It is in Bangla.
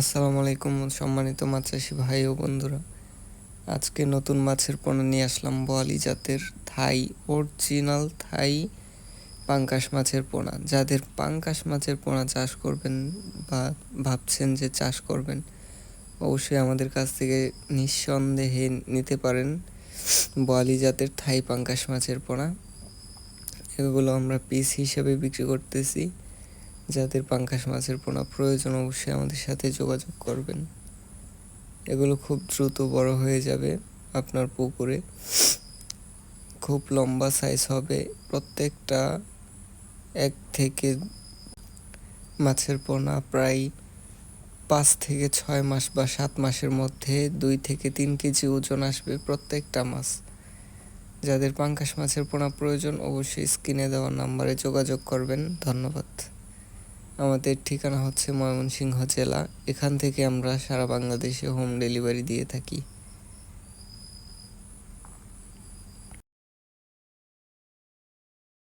আসসালামু আলাইকুম সম্মানিত মাছ চাষি ভাই ও বন্ধুরা। আজকে নতুন মাছের পোনা নিয়ে আসলাম বোয়ালি জাতের থাই অরিজিনাল থাই পাঙ্কাশ মাছের পোনা। যাদের পাঙ্কাশ মাছের পোনা চাষ করবেন বা ভাবছেন যে চাষ করবেন, অবশ্যই আমাদের কাছ থেকে নিঃসন্দেহে নিতে পারেন বোয়ালি জাতের থাই পাঙ্কাশ মাছের পোনা। এগুলো আমরা পিস হিসেবে বিক্রি করতেছি। যাদের পাঙ্কাশ মাছের পোনা প্রয়োজন, অবশ্যই আমাদের সাথে যোগাযোগ করবেন। এগুলো খুব দ্রুত বড় হয়ে যাবে আপনার পুকুরে। খুব লম্বা সাইজ হবে। প্রত্যেকটা এক থেকে মাছের পোনা প্রায় পাঁচ থেকে ছয় মাস বা সাত মাসের মধ্যে দুই থেকে তিন কেজি ওজন আসবে প্রত্যেকটা মাছ। যাদের পাঙ্কাশ মাছের পোনা প্রয়োজন, অবশ্যই স্ক্রিনে দেওয়া নাম্বারে যোগাযোগ করবেন। ধন্যবাদ। আমাদের ঠিকানা হচ্ছে ময়মনসিংহ জেলা। এখান থেকে আমরা সারা বাংলাদেশে হোম ডেলিভারি দিয়ে থাকি।